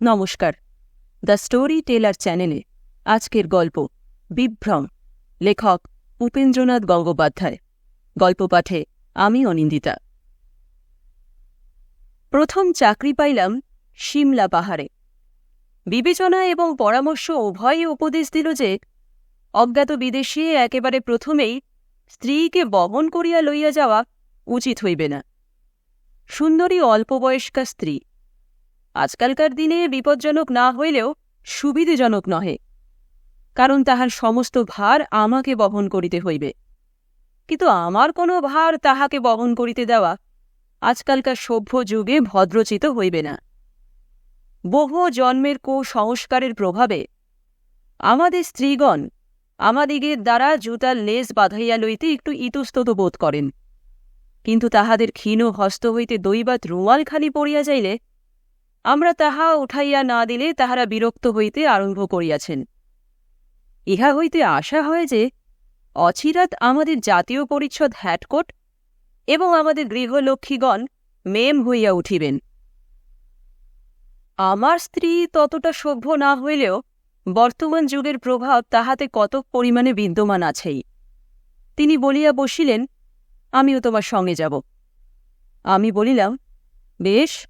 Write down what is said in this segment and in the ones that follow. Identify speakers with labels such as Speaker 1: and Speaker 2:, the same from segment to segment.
Speaker 1: নমস্কার। The story teller চ্যানেলে আজকের গল্প বিভ্রম, লেখক উপেন্দ্রনাথ গঙ্গোপাধ্যায়। গল্প পাঠে আমি অনিন্দিতা। প্রথম চাকরি পাইলাম সিমলা পাহাড়ে। বিবেচনা এবং পরামর্শ উভয়ই উপদেশ দিল যে, অজ্ঞাত বিদেশে একেবারে প্রথমেই স্ত্রীকে বহন করিয়া লইয়া যাওয়া উচিত হইবে না। সুন্দরী অল্পবয়স্কা স্ত্রী আজকালকার দিনে বিপজ্জনক না হইলেও সুবিধেজনক নহে, কারণ তাহার সমস্ত ভার আমাকে বহন করিতে হইবে। কিন্তু আমার কোনো ভার তাহাকে বহন করিতে দেওয়া আজকালকার সভ্য যুগে ভদ্রচিত হইবে না। বহু জন্মের কুসংস্কারের প্রভাবে আমাদের স্ত্রীগণ আমাদিগের দ্বারা জুতার লেজ বাঁধাইয়া লইতে একটু ইতস্তত বোধ করেন। কিন্তু তাহাদের ক্ষীণ হস্ত হইতে দৈবাত রুমালখানি পড়িয়া যাইলে আমরা তাহা উঠাইয়া না দিলে তাহারা বিরক্ত হইতে আরম্ভ করিয়াছেন। ইহা হইতে আশা হয় যে অচিরাত আমাদের জাতীয় পরিচ্ছদ হ্যাটকোট এবং আমাদের গৃহলক্ষ্মীগণ মেম হইয়া উঠিবেন। আমার স্ত্রী ততটা সভ্য না হইলেও বর্তমান যুগের প্রভাব তাহাতে কতক পরিমাণে বিদ্যমান আছেই। তিনি বলিয়া বসিলেন, আমিও তোমার সঙ্গে যাব। আমি বলিলাম, বেশ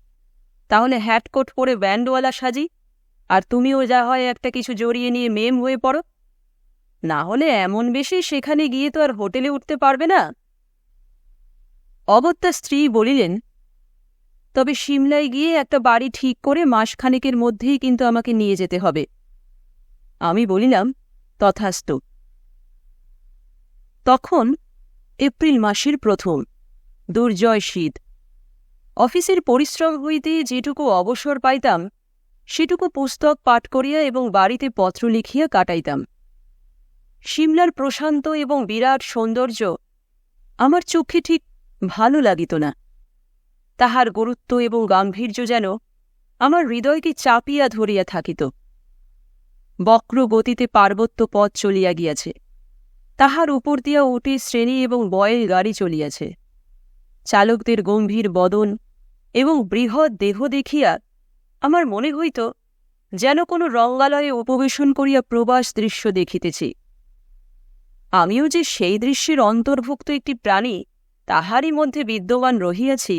Speaker 1: তাহলে হ্যাটকোট পরে ব্যান্ডওয়ালা সাজি, আর তুমিও যা হয় একটা কিছু জড়িয়ে নিয়ে মেম হয়ে পড়ো। না হলে এমন বেশি সেখানে গিয়ে তো আর হোটেলে উঠতে পারবে না। অগত্যা স্ত্রী বলিলেন, তবে সিমলায় গিয়ে একটা বাড়ি ঠিক করে মাসখানেকের মধ্যেই কিন্তু আমাকে নিয়ে যেতে হবে। আমি বলিলাম, তথাস্তু। তখন এপ্রিল মাসের প্রথম, দুর্জয় শীত। অফিসের পরিশ্রম হইতে যেটুকু অবসর পাইতাম, সেটুকু পুস্তক পাঠ করিয়া এবং বাড়িতে পত্র লিখিয়া কাটাইতাম। সিমলার প্রশান্ত এবং বিরাট সৌন্দর্য আমার চোখে ঠিক ভালো লাগিত না। তাহার গুরুত্ব এবং গাম্ভীর্য যেন আমার হৃদয়কে চাপিয়া ধরিয়া থাকিত। বক্র গতিতে পার্বত্য পথ চলিয়া গিয়াছে। তাহার উপর দিয়া উঠে শ্রেণি এবং বয়েল গাড়ি চলিয়াছে। চালকদের গম্ভীর বদন এবং বৃহৎ দেহ দেখিয়া আমার মনে হইত যেন কোনো রঙ্গালয়ে উপবেশন করিয়া প্রবাস দৃশ্য দেখিতেছি। আমিও যে সেই দৃশ্যের অন্তর্ভুক্ত একটি প্রাণী তাহারই মধ্যে বিদ্যমান রহিয়াছি,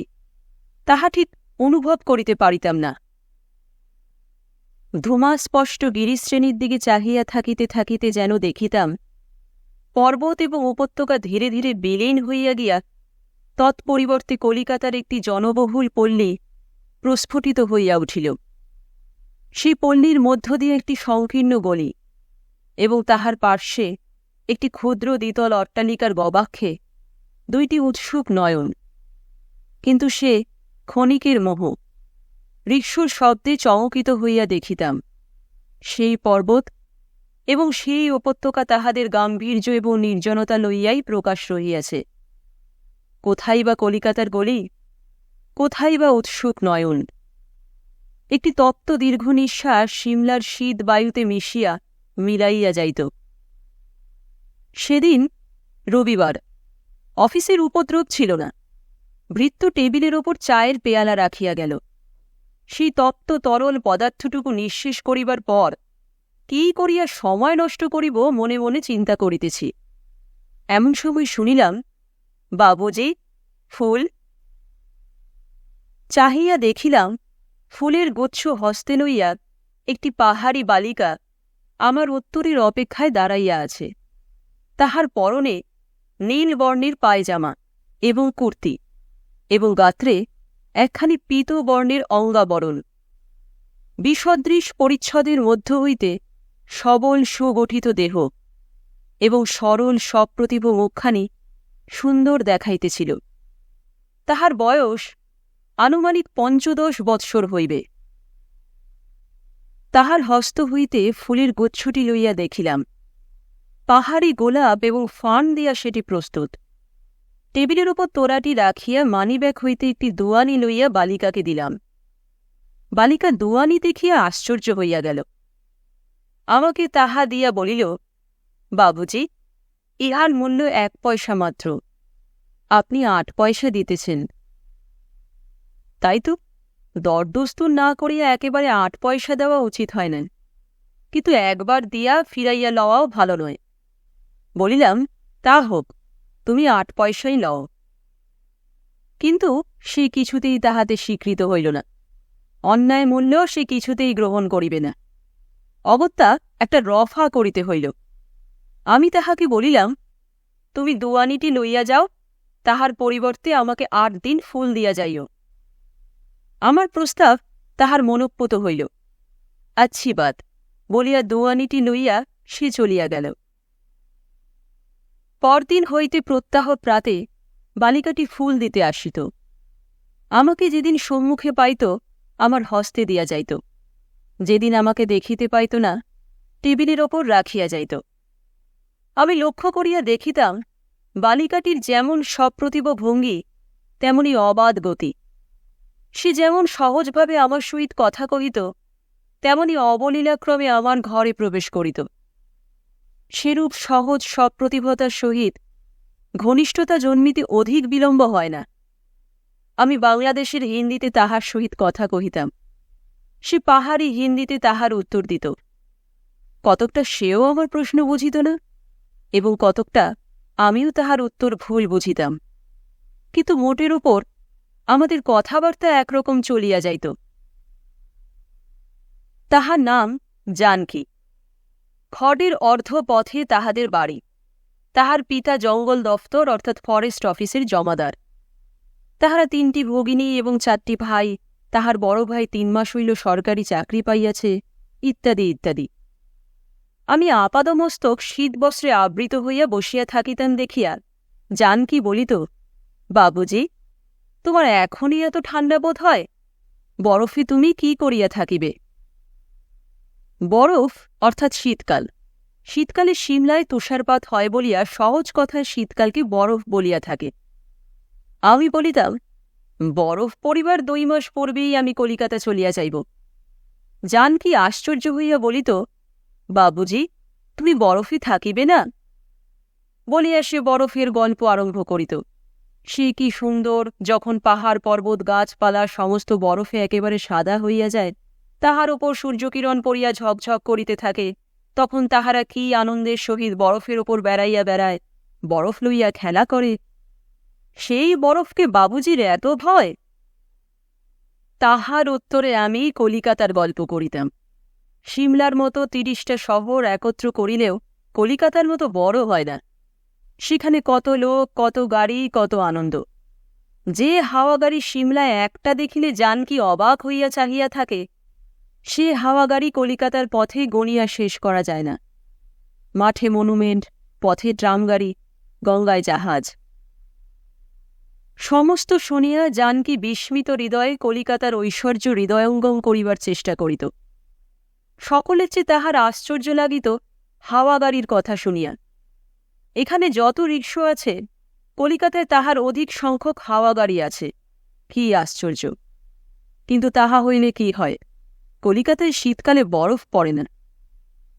Speaker 1: তাহা ঠিক অনুভব করিতে পারিতাম না। ধূমাস্পষ্ট গিরিশ্রেণীর দিকে চাহিয়া থাকিতে থাকিতে যেন দেখিতাম, পর্বত এবং উপত্যকা ধীরে ধীরে বিলীন হইয়া গিয়া তৎপরিবর্তে কলিকাতার একটি জনবহুল পল্লী প্রস্ফুটিত হইয়া উঠিল। সেই পল্লীর মধ্য দিয়ে একটি সংকীর্ণ গলি এবং তাহার পার্শ্বে একটি ক্ষুদ্র দ্বিতল অট্টালিকার গবাক্ষে দুইটি উৎসুক নয়ন। কিন্তু সে ক্ষণিকের মোহ রিক্সুর শব্দে চমকিত হইয়া দেখিতাম। সেই পর্বত এবং সেই উপত্যকা তাহাদের গাম্ভীর্য এবং নির্জনতা লইয়াই প্রকাশ রহিয়াছে। কোথায় বা কলিকাতার গলি? কোথায় বা উৎসুক নয়ন? একটি তপ্ত দীর্ঘ নিঃশ্বাস সিমলার শীত বায়ুতে মিশিয়া মিলাইয়া যাইত। সেদিন রবিবার, অফিসের উপদ্রব ছিল না। ভৃত্য টেবিলের ওপর চায়ের পেয়ালা রাখিয়া গেল। সেই তপ্ত তরল পদার্থটুকু নিঃশেষ করিবার পর কি করিয়া সময় নষ্ট করিব মনে মনে চিন্তা করিতেছি। এমন সময় শুনিলাম বাবুজি, ফুল। চাহিয়া দেখিলাম, ফুলের গুচ্ছ হস্তে লইয়া একটি পাহাড়ি বালিকা আমার উত্তরের অপেক্ষায় দাঁড়াইয়া আছে। তাহার পরনে নীল বর্ণের পায়জামা এবং কুর্তি এবং গাত্রে একখানি পীত বর্ণের অঙ্গাবরণ। বিসদৃশ পরিচ্ছদের মধ্য হইতে সবল সুগঠিত দেহ এবং সরল সপ্রতিভ মুখখানি সুন্দর দেখাইতেছিল। তাহার বয়স আনুমানিক পঞ্চদশ বৎসর হইবে। তাহার হস্ত হইতে ফুলের গুচ্ছটি লইয়া দেখিলাম। পাহাড়ি গোলাপ এবং ফান দিয়া সেটি প্রস্তুত। টেবিলের উপর তোরাটি রাখিয়া মানিব্যাগ হইতে একটি দোয়ানি লইয়া বালিকাকে দিলাম। বালিকা দোয়ানি দেখিয়া আশ্চর্য হইয়া গেল। আমাকে তাহা দিয়া বলিল, বাবুজি ইহার মূল্য এক পয়সা মাত্র। আপনি আট পয়সা দিতেছেন। তাই তো দরদস্তুর না করিয়া একেবারে আট পয়সা দেওয়া উচিত হয় না কিন্তু একবার দিয়া ফিরাইয়া লওয়াও ভালো নয়। বলিলাম, তা হোক, তুমি আট পয়সাই লও। কিন্তু সে কিছুতেই তাহাতে স্বীকৃত হইল না। অন্যায় মূল্যও সে কিছুতেই গ্রহণ করিবে না। অগত্যা একটা রফা করিতে হইল। আমি তাহাকে বলিলাম, তুমি দুয়ানিটি লইয়া যাও, তাহার পরিবর্তে আমাকে আট দিন ফুল দিয়া যাইও। আমার প্রস্তাব তাহার মনোপ্পত হইল। আচ্ছি বাদ, বলিয়া দুয়ানিটি লইয়া সে চলিয়া গেল। পরদিন হইতে প্রত্যাহ প্রাতে বালিকাটি ফুল দিতে আসিত। আমাকে যেদিন সম্মুখে পাইত, আমার হস্তে দিয়া যাইত। যেদিন আমাকে দেখিতে পাইত না, টেবিলের ওপর রাখিয়া যাইত। আমি লক্ষ্য করিয়া দেখিতাম, বালিকাটির যেমন সপ্রতিভ ভঙ্গি, তেমনি অবাধ গতি। সে যেমন সহজভাবে আমার সহিত কথা কহিত, তেমনি অবলীলাক্রমে আমার ঘরে প্রবেশ করিত। সেরূপ সহজ সপ্রতিভতার সহিত ঘনিষ্ঠতা জন্মিতে অধিক বিলম্ব হয় না। আমি বাংলাদেশের হিন্দিতে তাহার সহিত কথা কহিতাম। সে পাহাড়ি হিন্দিতে তাহার উত্তর দিত। কতকটা সেও আমার প্রশ্ন বুঝিত না। এবং কতকটা আমিও তাহার উত্তর ভুল বুঝিতাম। কিন্তু মোটের উপর আমাদের কথাবার্তা একরকম চলিয়া যাইত। তাহার নাম জানকী। খড়ের অর্ধ পথে তাহাদের বাড়ি। তাহার পিতা জঙ্গল দফতর, অর্থাৎ ফরেস্ট অফিসের জমাদার। তাহারা তিনটি ভগিনী এবং চারটি ভাই, তাহার বড় ভাই তিন মাস হইল সরকারি চাকরি পাইয়াছে, ইত্যাদি ইত্যাদি। আমি আপাদমস্তক শীতবস্ত্রে আবৃত হইয়া বসিয়া থাকিতাম দেখিয়া জানকি বলিত, বাবুজি, তোমার এখনই এত ঠান্ডা বোধ হয়? বরফে তুমি কি করিয়া থাকিবে? বরফ, অর্থাৎ শীতকাল। শীতকালে সিমলায় তুষারপাত হয় বলিয়া সহজ কথায় শীতকালকে বরফ বলিয়া থাকে। আমি বলিতাম, বরফ পরিবার দুই মাস পূর্বেই আমি কলিকাতা চলিয়া যাইব। জানকি আশ্চর্য হইয়া বলিত বাবুজি, তুমি বরফে থাকিবে না? বলিয়া সে বরফের গল্প আরম্ভ করিত। সে কি সুন্দর, যখন পাহাড়, পর্বত, গাছপালা সমস্ত বরফে একেবারে সাদা হইয়া যায়, তাহার ওপর সূর্যকিরণ পড়িয়া ঝকঝক করিতে থাকে, তখন তাহারা কি আনন্দের সহিত বরফের ওপর বেড়াইয়া বেড়ায়, বরফ লইয়া খেলা করে? সেই বরফকে বাবুজির এত ভয়? তাহার উত্তরে আমি কলিকাতার গল্প করিতাম। সিমলার মতো তিরিশটা শহর একত্র করিলেও কলিকাতার মতো বড় হয় না। সেখানে কত লোক, কত গাড়ি, কত আনন্দ। যে হাওয়া গাড়ি সিমলায় একটা দেখিলে জানকি অবাক হইয়া চাহিয়া থাকে, সে হাওয়া গাড়ি কলিকাতার পথে গণিয়া শেষ করা যায় না। মাঠে মনুমেন্ট, পথে ট্রামগাড়ি, গঙ্গায় জাহাজ। সমস্ত শুনিয়া জানকি বিস্মিত হৃদয়ে কলিকাতার ঐশ্বর্য হৃদয়ঙ্গম করিবার চেষ্টা করিত। সকলের চেয়ে তাহার আশ্চর্য লাগিত হাওয়া গাড়ির কথা শুনিয়া। এখানে যত রিক্সো আছে, কলিকাতায় তাহার অধিক সংখ্যক হাওয়া গাড়ি আছে। কি আশ্চর্য! কিন্তু তাহা হইলে কি হয়? কলিকাতায় শীতকালে বরফ পড়ে না।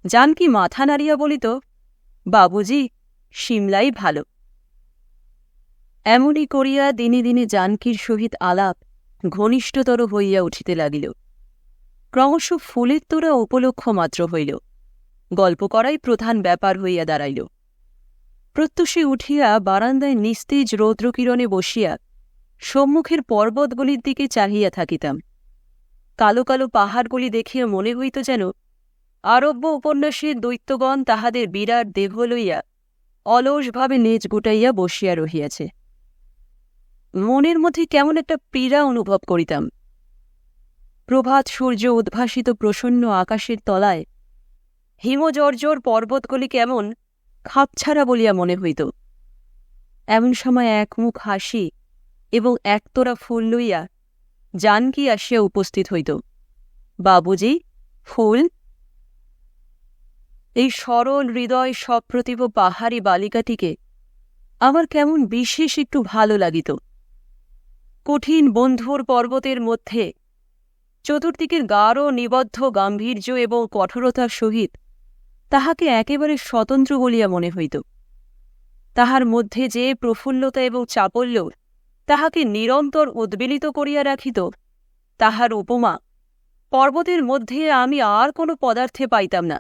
Speaker 1: জানকি মাথা নাড়িয়া বলিত, বাবুজি, সিমলাই ভালো। এমনই করিয়া দিনে দিনে জানকীর সহিত আলাপ ঘনিষ্ঠতর হইয়া উঠিতে লাগিল। ক্রমশ ফুলের তোরা উপলক্ষ মাত্র হইল। গল্প করাই প্রধান ব্যাপার হইয়া দাঁড়াইল। প্রত্যুষে উঠিয়া বারান্দায় নিস্তেজ রৌদ্রকিরণে বসিয়া সম্মুখের পর্বতগুলির দিকে চাহিয়া থাকিতাম। কালো কালো পাহাড়গুলি দেখিয়া মনে হইত যেন আরব্য উপন্যাসের দৈত্যগণ তাহাদের বিরাট দেহ লইয়া অলসভাবে নেজ গুটাইয়া বসিয়া রহিয়াছে। মনের মধ্যে কেমন একটা পীড়া অনুভব করিতাম। প্রভাত সূর্য উদ্ভাসিত প্রসন্ন আকাশের তলায় হিমজর্জর পর্বতগুলি কেমন খাপছাড়া বলিয়া মনে হইত। এমন সময় একমুখ হাসি এবং একতোরা ফুল লইয়া জানকি আসিয়া উপস্থিত হইত। বাবুজি, ফুল? এই সরল হৃদয় সপ্রতিভ পাহাড়ি বালিকাটিকে আমার কেমন বিশেষ একটু ভালো লাগিত। কঠিন বন্ধুর পর্বতের মধ্যে চতুর্দিকের গাঢ়, নিবদ্ধ, গাম্ভীর্য এবং কঠোরতার সহিত তাহাকে একেবারে স্বতন্ত্র বলিয়া মনে হইত। তাহার মধ্যে যে প্রফুল্লতা এবং চাপল্য তাহাকে নিরন্তর উদ্বেলিত করিয়া রাখিত, তাহার উপমা পর্বতের মধ্যে আমি আর কোনো পদার্থে পাইতাম না।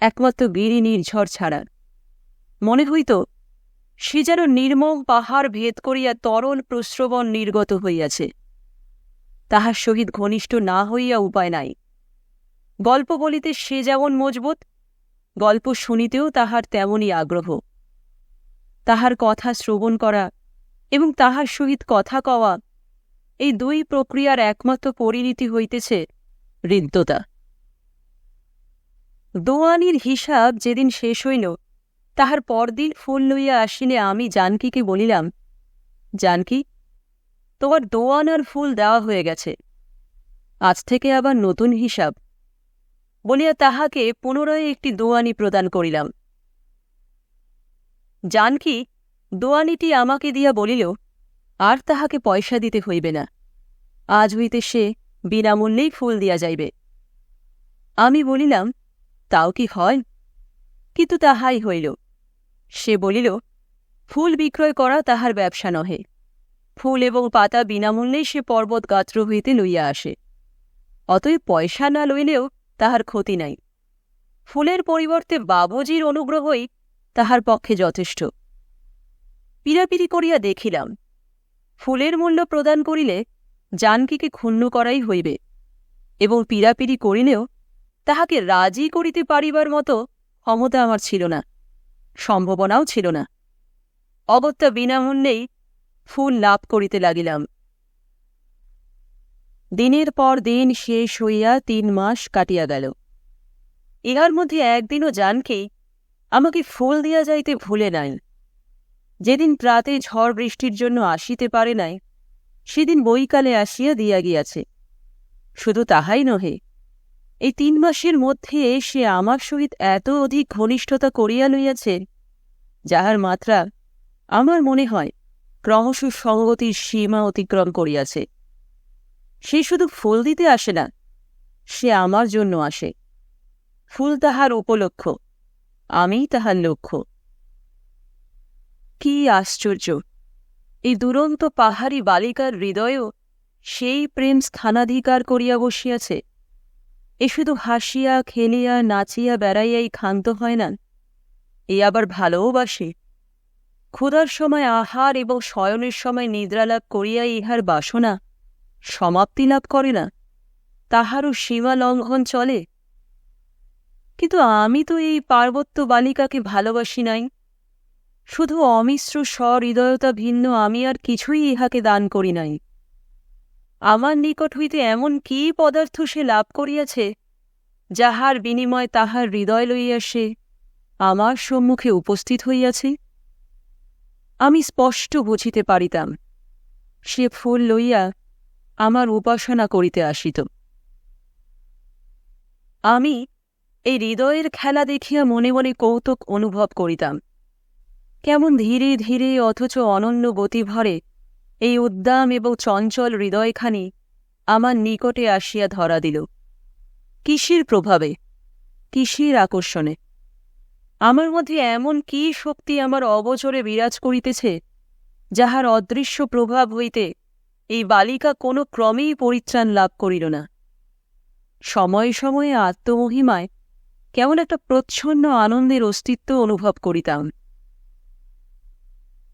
Speaker 1: একমাত্র গিরি নির্ঝর ছাড়া মনে হইত সে যেন নির্মম পাহাড় ভেদ করিয়া তরল প্রশ্রবণ নির্গত হইয়াছে। তাহার সহিত ঘনিষ্ঠ না হইয়া উপায় নাই। গল্প বলিতে সে যেমন মজবুত, গল্প শুনিতেও তাহার তেমনই আগ্রহ। তাহার কথা শ্রবণ করা এবং তাহার সহিত কথা কওয়া এই দুই প্রক্রিয়ার একমাত্র পরিণতি হইতেছে হৃদ্যতা দোয়ানির হিসাব যেদিন শেষ হইল, তাহার পরদিন ফুল লইয়া আসিলে আমি জানকীকে বলিলাম, জানকী তোমার দোয়ানার ফুল দেওয়া হয়ে গেছে। আজ থেকে আবার নতুন হিসাব। বলিয়া তাহাকে পুনরায় একটি দোয়ানি প্রদান করিলাম। জানকী, দোয়ানিটি আমাকে দিয়া বলিল, আর তাহাকে পয়সা দিতে হইবে না। আজ হইতে সে বিনামূল্যেই ফুল দিয়া যাইবে। আমি বলিলাম, তাও কি হয়? কিন্তু তাহাই হইল। সে বলিল, ফুল বিক্রয় করা তাহার ব্যবসা নহে। ফুল এবং পাতা বিনামূল্যে সে পর্বত গাত্র হইতে লইয়া আসে। অতএব পয়সা না লইলেও তাহার ক্ষতি নাই। ফুলের পরিবর্তে বাবজির অনুগ্রহই তাহার পক্ষে যথেষ্ট। পিরাপিরি করিয়া দেখিলাম, ফুলের মূল্য প্রদান করিলে জানকীকে ক্ষুণ্ণ করাই হইবে এবং পিরাপিরি করিলেও তাহাকে রাজি করিতে পারিবার মতো ক্ষমতা আমার ছিল না, সম্ভাবনাও ছিল না। অগত্যা বিনামূল্যেই ফুল লাভ করিতে লাগিলাম। দিনের পর দিন শেষ হইয়া তিন মাস কাটিয়া গেল। ইহার মধ্যে একদিনও জানকেই আমাকে ফুল দিয়া যাইতে ভুলে নাই। যেদিন প্রাতে ঝড় বৃষ্টির জন্য আসিতে পারে নাই, সেদিন বৈকালে আসিয়া দিয়া গিয়াছে। শুধু তাহাই নহে, এই তিন মাসের মধ্যে সে আমার সহিত এত অধিক ঘনিষ্ঠতা করিয়া লইয়াছে, যাহার মাত্রা আমার মনে হয় ক্রমশ সঙ্গতির সীমা অতিক্রম করিয়াছে। সে শুধু ফুল দিতে আসে না, সে আমার জন্য আসে। ফুল তাহার উপলক্ষ আমি তাহার লক্ষ্য। কি আশ্চর্য! এই দুরন্ত পাহাড়ি বালিকার হৃদয়েও সেই প্রেম স্থানাধিকার করিয়া বসিয়াছে। এ শুধু হাসিয়া, খেলিয়া, নাচিয়া, বেড়াইয়াই ক্ষান্ত হয় না, এ আবার ভালোবাসে ক্ষুধার সময় আহার এবং শয়নের সময় নিদ্রালাভ করিয়া ইহার বাসনা সমাপ্তি লাভ করে না, তাহারও সীমা লঙ্ঘন চলে। কিন্তু আমি তো এই পার্বত্য বালিকাকে ভালোবাসি নাই, শুধু অমিশ্র স্বহৃদয়তা ভিন্ন আমি আর কিছুই ইহাকে দান করি নাই। আমার নিকট হইতে এমন কি পদার্থ সে লাভ করিয়াছে, যাহার বিনিময় তাহার হৃদয় লইয়া সে আমার সম্মুখে উপস্থিত হইয়াছে? আমি স্পষ্ট বুঝিতে পারিতাম। সে ফুল লইয়া আমার উপাসনা করিতে আসিত। আমি এই হৃদয়ের খেলা দেখিয়া মনে মনে কৌতুক অনুভব করিতাম। কেমন ধীরে ধীরে অথচ অনন্য গতিভরে এই উদ্দাম এবং চঞ্চল হৃদয়খানি আমার নিকটে আসিয়া ধরা দিল। কিসের প্রভাবে? কিসের আকর্ষণে? আমার মধ্যে এমন কি শক্তি আমার অবচরে বিরাজ করিতেছে, যাহার অদৃশ্য প্রভাব হইতে এই বালিকা কোনো ক্রমেই পরিত্রাণ লাভ করিল না। সময়ে সময়ে আত্মমহিমায় কেমন একটা প্রচ্ছন্ন আনন্দের অস্তিত্ব অনুভব করিতাম।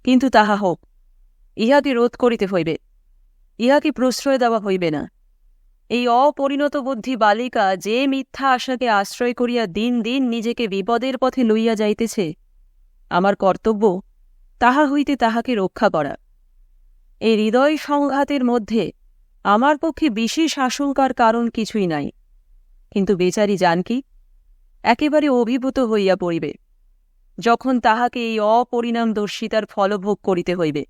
Speaker 1: কিন্তু তাহা হোক, ইহাকে রোধ করিতে হইবে, ইহাকে প্রশ্রয় দেওয়া হইবে না। এই অপরিণত বুদ্ধি বালিকা যে মিথ্যা আশাকে আশ্রয় করিয়া দিন দিন নিজেকে বিপদের পথে লইয়া যাইতেছে, আমার কর্তব্য তাহা হইতে তাহাকে রক্ষা করা। এই হৃদয় সংঘাতের মধ্যে আমার পক্ষে বিশেষ আশঙ্কার কারণ কিছুই নাই। কিন্তু বেচারি জানকি একেবারে অভিভূত হইয়া পড়িবে, যখন তাহাকে এই অপরিণামদর্শিতার ফলভোগ করিতে হইবে।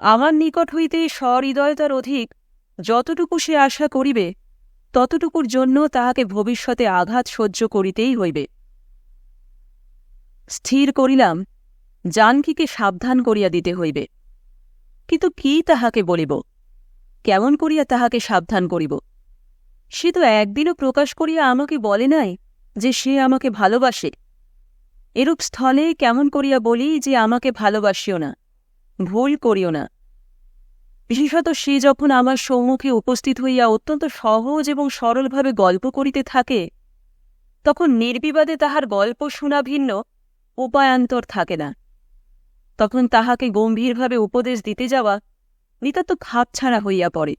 Speaker 1: আমার নিকট হইতে সহৃদয়তার অধিক যতটুকু সে আশা করিবে, ততটুকুর জন্য তাহাকে ভবিষ্যতে আঘাত সহ্য করিতেই হইবে। স্থির করিলাম, জানকীকে সাবধান করিয়া দিতে হইবে। কিন্তু কি তাহাকে বলিব? কেমন করিয়া তাহাকে সাবধান করিব? সে তো একদিনও প্রকাশ করিয়া আমাকে বলে নাই যে সে আমাকে ভালোবাসে। এরূপ স্থলে কেমন করিয়া বলি যে আমাকে ভালোবাসিও না, ভুল করিও না। বিশেষত সে যখন আমার সম্মুখে উপস্থিত হইয়া অত্যন্ত সহজ এবং সরলভাবে গল্প করিতে থাকে, তখন নির্বিবাদে তাহার গল্প শোনা ভিন্ন, উপায়ান্তর থাকে না। তখন তাহাকে গম্ভীরভাবে উপদেশ দিতে যাওয়া নিতান্ত খাপছাড়া হইয়া পড়ে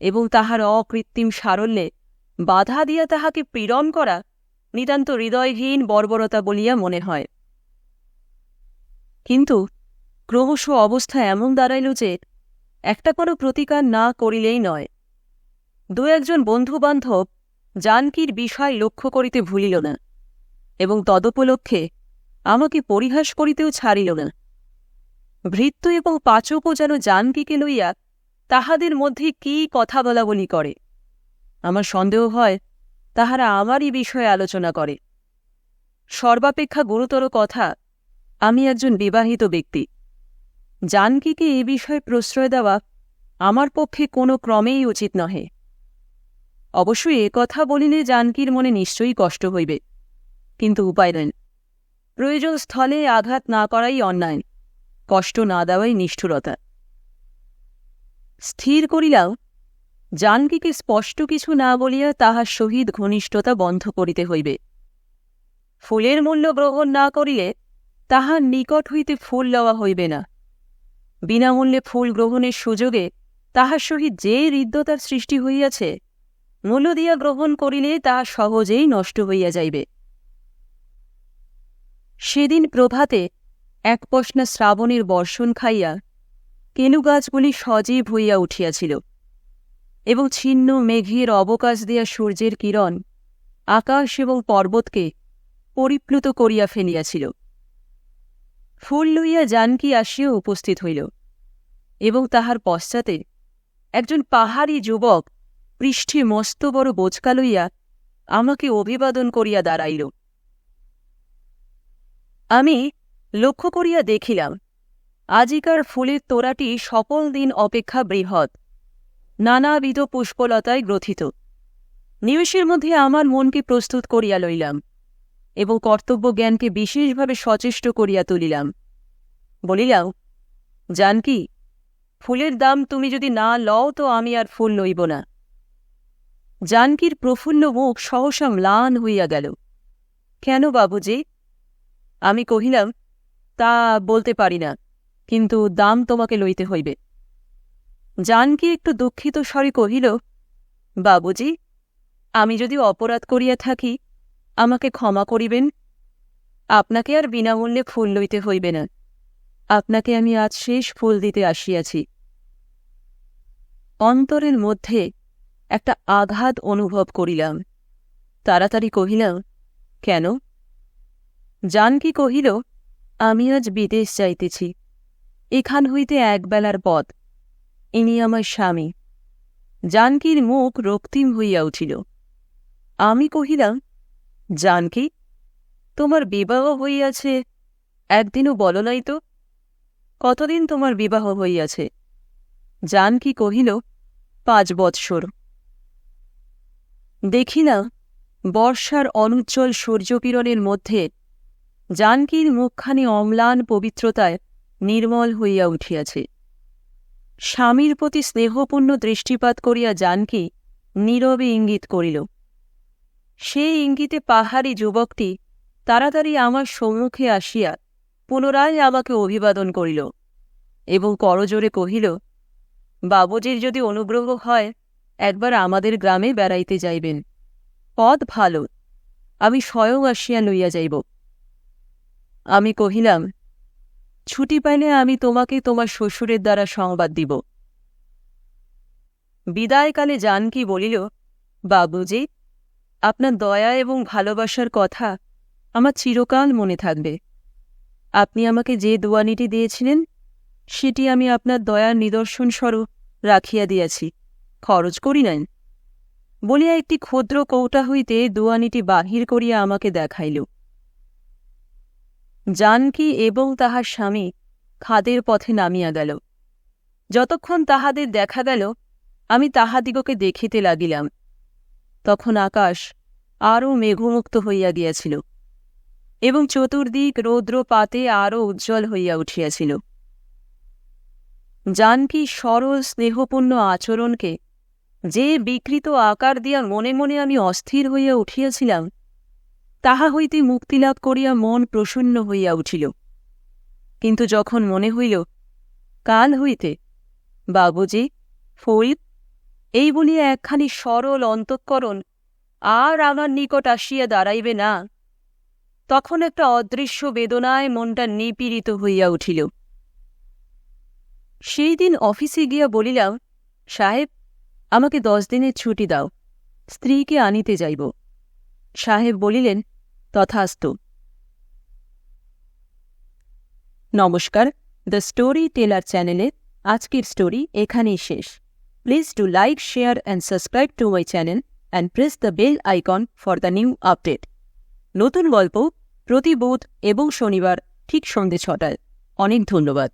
Speaker 1: এবং তাহার অকৃত্রিম সারল্যে বাধা দিয়া তাহাকে পীড়ন করা নিতান্ত হৃদয়হীন বর্বরতা বলিয়া মনে হয়। কিন্তু ক্রমশ অবস্থা এমন দাঁড়াইল যে একটা কোনো প্রতিকার না করিলেই নয়। দু একজন বন্ধুবান্ধব জানকীর বিষয় লক্ষ্য করিতে ভুলিল না এবং তদুপলক্ষে আমাকে পরিহাস করিতেও ছাড়িল না। ভৃত্য এবং পাচকও যেন জানকীকে লইয়া তাহাদের মধ্যে কি কথা বলা বলি করে। আমার সন্দেহ হয় তাহারা আমারই বিষয়ে আলোচনা করে। সর্বাপেক্ষা গুরুতর কথা, আমি একজন বিবাহিত ব্যক্তি। জানকীকে এ বিষয়ে প্রশ্রয় দেওয়া আমার পক্ষে কোনো ক্রমেই উচিত নহে। অবশ্যই এ কথা বলিলে জানকীর মনে নিশ্চয়ই কষ্ট হইবে। কিন্তু উপায় নেন প্রয়োজন স্থলে আঘাত না করাই অন্যায়। কষ্ট না দেওয়াই নিষ্ঠুরতা। স্থির করিলাও, জানকীকে স্পষ্ট কিছু না বলিয়া তাহার সহিত ঘনিষ্ঠতা বন্ধ করিতে হইবে। ফুলের মূল্য গ্রহণ না করিলে তাহার নিকট হইতে ফুল লওয়া হইবে না। বিনামূল্যে ফুল গ্রহণের সুযোগে তাহার সহিত যে হৃদ্যতার সৃষ্টি হইয়াছে, মূল্য দিয়া গ্রহণ করিলে তাহা সহজেই নষ্ট হইয়া যাইবে। সেদিন প্রভাতে এক পশনা শ্রাবণের বর্ষণ খাইয়া কেনু গাছগুলি সজীব হইয়া উঠিয়াছিল এবং ছিন্ন মেঘের অবকাশ দিয়া সূর্যের কিরণ আকাশ এবং পর্বতকে পরিপ্লুত করিয়া ফেলিয়াছিল। ফুল লইয়া জানকী আসিয়া উপস্থিত হইল এবং তাহার পশ্চাতে একজন পাহাড়ি যুবক পৃষ্ঠে মস্ত বড় বোচকা লইয়া আমাকে অভিবাদন করিয়া দাঁড়াইল। আমি লক্ষ্য করিয়া দেখিলাম, আজিকার ফুলের তোড়াটি সকল দিন অপেক্ষা বৃহৎ, নানাবিধ পুষ্পলতায় গ্রথিত। নিমেষের মধ্যে আমার মনকে প্রস্তুত করিয়া লইলাম। এবং কর্তব্য জ্ঞানকে বিশেষভাবে সচেষ্ট করিয়া তুলিলাম। বলিলাম, জানকি, ফুলের দাম তুমি যদি না লও তো আমি আর ফুল লইব না। জানকীর প্রফুল্ল মুখ সহসা ম্লান হইয়া গেল। কেন বাবুজি? আমি কহিলাম, তা বলতে পারি না, কিন্তু দাম তোমাকে লইতে হইবে। জানকী একটু দুঃখিত স্বরে কহিল, বাবুজি, আমি যদি অপরাধ করিয়া থাকি আমাকে ক্ষমা করিবেন। আপনাকে আর বিনামূল্যে ফুল লইতে হইবে না। আপনাকে আমি আজ শেষ ফুল দিতে আসিয়াছি। অন্তরের মধ্যে একটা আঘাত অনুভব করিলাম। তাড়াতাড়ি কহিলাম, কেন? জানকি কহিল, আমি আজ বিদেশ যাইতেছি। এখান হইতে একবেলার পথ। ইনি আমার স্বামী। জানকীর মুখ রক্তিম হইয়া উঠিল। আমি কহিলাম জানকি, তোমার বিবাহ হইয়াছে, একদিনও বল নাই তো? কতদিন তোমার বিবাহ হইয়াছে? জানকি কহিল, পাঁচ বৎসর। দেখি না, বর্ষার অনুজ্জ্বল সূর্যকিরণের মধ্যে জানকীর মুখখানি অম্লান পবিত্রতায় নির্মল হইয়া উঠিয়াছে। স্বামীর প্রতি স্নেহপূর্ণ দৃষ্টিপাত করিয়া জানকী নীরবে ইঙ্গিত করিল সেই ইঙ্গিতে পাহাড়ি যুবকটি তাড়াতাড়ি আমার সম্মুখে আসিয়া পুনরায় আমাকে অভিবাদন করিল এবং করজোরে কহিল, বাবুজির যদি অনুগ্রহ হয়, একবার আমাদের গ্রামে বেড়াইতে যাইবেন। পথ ভালো, আমি স্বয়ং আসিয়া লইয়া যাইব। আমি কহিলাম, ছুটি পাইলে আমি তোমাকে তোমার শ্বশুরের দ্বারা সংবাদ দিব। বিদায়কালে জানকি বলিল, বাবুজি আপনার দয়া এবং ভালোবাসার কথা আমার চিরকাল মনে থাকবে। আপনি আমাকে যে দোয়ানিটি দিয়েছিলেন, সেটি আমি আপনার দয়ার নিদর্শনস্বরূপ রাখিয়া দিয়াছি। খরচ করি নাই। বলিয়া একটি ক্ষুদ্র কৌটা হইতে দোয়ানিটি বাহির করিয়া আমাকে দেখাইল। জানকী এবং তাহার স্বামী খাদের পথে নামিয়া গেল। যতক্ষণ তাহাদের দেখা গেল, আমি তাহাদিগকে দেখিতে লাগিলাম। তখন আকাশ আরও মেঘমুক্ত হইয়া গিয়াছিল এবং চতুর্দিক রৌদ্রপাতে আরও উজ্জ্বল হইয়া উঠিয়াছিল। জানকী সরল স্নেহপূর্ণ আচরণকে যে বিকৃত আকার দিয়া মনে মনে আমি অস্থির হইয়া উঠিয়াছিলাম, তাহা হইতে মুক্তিলাভ করিয়া মন প্রসন্ন হইয়া উঠিল। কিন্তু যখন মনে হইল, কাল হইতে বাবুজি ফুল এই বলিয়া একখানি সরল অন্তঃকরণ আর আমার নিকট আসিয়া দাঁড়াইবে না। তখন একটা অদৃশ্য বেদনায় মনটা নিপীড়িত হইয়া উঠিল। সেই দিন অফিসে গিয়া বলিলাম, সাহেব, আমাকে দশ দিনের ছুটি দাও, স্ত্রীকে আনিতে যাইব। সাহেব বলিলেন, তথাস্তু। নমস্কার, দ্য স্টোরি টেলার চ্যানেলে আজকের স্টোরি এখানেই শেষ। Please do like share and subscribe to my channel and press the bell icon for the new update নতুন গল্প প্রতি বুধ এবং শনিবার ঠিক সন্ধে ছটায়। অনেক ধন্যবাদ।